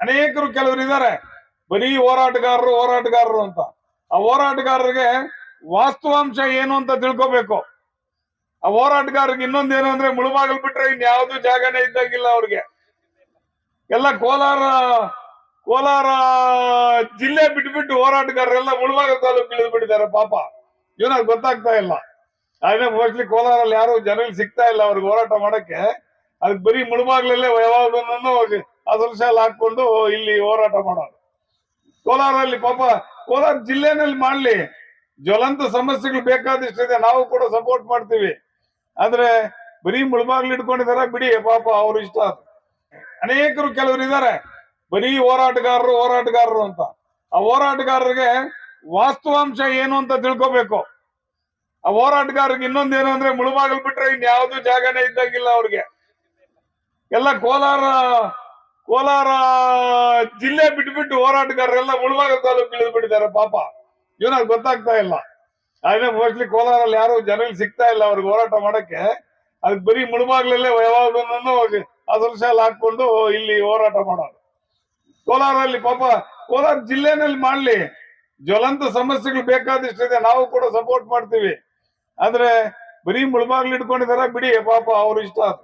ಅನೇಕರು ಕೆಲವರು ಇದ್ದಾರೆ. ಬರೀ ಹೋರಾಟಗಾರರು ಹೋರಾಟಗಾರರು ಅಂತ. ಆ ಹೋರಾಟಗಾರರಿಗೆ ವಾಸ್ತವಾಂಶ ಏನು ಅಂತ ತಿಳ್ಕೊಬೇಕು. ಆ ಹೋರಾಟಗಾರರಿಗೆ ಇನ್ನೊಂದೇನು ಅಂದ್ರೆ ಮುಳುಬಾಗಲ್ ಬಿಟ್ರೆ ಇನ್ಯಾವುದು ಜಾಗನೇ ಇದ್ದಂಗಿಲ್ಲ ಅವ್ರಿಗೆ. ಎಲ್ಲ ಕೋಲಾರ ಕೋಲಾರ ಜಿಲ್ಲೆ ಬಿಟ್ಬಿಟ್ಟು ಹೋರಾಟಗಾರರೆಲ್ಲ ಮುಳುಬಾಗಲ್ ತಾಲೂಕು ಇಳಿದು ಬಿಟ್ಟಿದ್ದಾರೆ ಪಾಪ. ಇವನಾಗ ಗೊತ್ತಾಗ್ತಾ ಇಲ್ಲ. ಅದೇ ಮೋಸ್ಟ್ಲಿ ಕೋಲಾರಲ್ಲಿ ಯಾರು ಜನರಿಗೆ ಸಿಗ್ತಾ ಇಲ್ಲ ಅವ್ರಿಗೆ ಹೋರಾಟ ಮಾಡಕ್ಕೆ. ಅದಕ್ಕೆ ಬರೀ ಮುಳುಬಾಗ್ಲಲ್ಲೇ ಯಾವಾಗನೂ ಹಸಿರು ಶಾಲೆ ಹಾಕೊಂಡು ಇಲ್ಲಿ ಹೋರಾಟ ಮಾಡೋದು ಕೋಲಾರಲ್ಲಿ ಪಾಪ ಕೋಲಾರ ಜಿಲ್ಲೆನಲ್ಲಿ ಮಾಡ್ಲಿ. ಜ್ವಲಂತ ಸಮಸ್ಯೆಗಳು ಬೇಕಾದಷ್ಟಿದೆ. ನಾವು ಕೂಡ ಸಪೋರ್ಟ್ ಮಾಡ್ತೀವಿ. ಆದ್ರೆ ಬರೀ ಮುಳುಬಾಗ್ಲು ಇಟ್ಕೊಂಡಿದಾರ, ಬಿಡಿ, ಪಾಪ ಅವ್ರ ಇಷ್ಟ. ಅನೇಕರು ಕೆಲವರು ಇದ್ದಾರೆ ಬರೀ ಹೋರಾಟಗಾರರು ಹೋರಾಟಗಾರರು ಅಂತ. ಆ ಹೋರಾಟಗಾರರಿಗೆ ವಾಸ್ತವಾಂಶ ಏನು ಅಂತ ತಿಳ್ಕೊಬೇಕು. ಆ ಹೋರಾಟಗಾರರಿಗೆ ಇನ್ನೊಂದೇನು ಅಂದ್ರೆ ಮುಳುಬಾಗಲ್ ಬಿಟ್ರೆ ಇನ್ಯಾವುದು ಜಾಗನೇ ಇದ್ದಾಗಿಲ್ಲ ಅವ್ರಿಗೆ. ಎಲ್ಲ ಕೋಲಾರ ಕೋಲಾರ ಜಿಲ್ಲೆ ಬಿಟ್ಬಿಟ್ಟು ಹೋರಾಟಗಾರರೆಲ್ಲ ಮುಳುಬಾಗಲ್ ತಾಲೂಕು ಇಳಿದು ಬಿಟ್ಟಿದ್ದಾರೆ, ಪಾಪ. ಇವನಾಗ ಗೊತ್ತಾಗ್ತಾ ಇಲ್ಲ. ಆದ್ರೆ ಮೋಸ್ಟ್ಲಿ ಕೋಲಾರಲ್ಲಿ ಯಾರು ಜನರಿಗೆ ಸಿಗ್ತಾ ಇಲ್ಲ ಅವ್ರಿಗೆ ಹೋರಾಟ ಮಾಡಕ್ಕೆ. ಅದಕ್ಕೆ ಬರೀ ಮುಳುಬಾಗ್ಲಲ್ಲೇ ಆ ಹಸಿರು ಶಾಲೆ ಹಾಕೊಂಡು ಇಲ್ಲಿ ಹೋರಾಟ ಮಾಡೋದು ಕೋಲಾರಲ್ಲಿ ಪಾಪ, ಕೋಲಾರ ಜಿಲ್ಲೆನಲ್ಲಿ ಮಾಡ್ಲಿ. ಜ್ವಲಂತ ಸಮಸ್ಯೆಗಳು ಬೇಕಾದಷ್ಟಿದೆ ನಾವು ಕೂಡ ಸಪೋರ್ಟ್ ಮಾಡ್ತೀವಿ. ಆದ್ರೆ ಬರೀ ಮುಳುಬಾಗ್ಲು ಇಟ್ಕೊಂಡಿದಾರ ಬಿಡಿ, ಪಾಪ ಅವ್ರ ಇಷ್ಟ. ಅದು.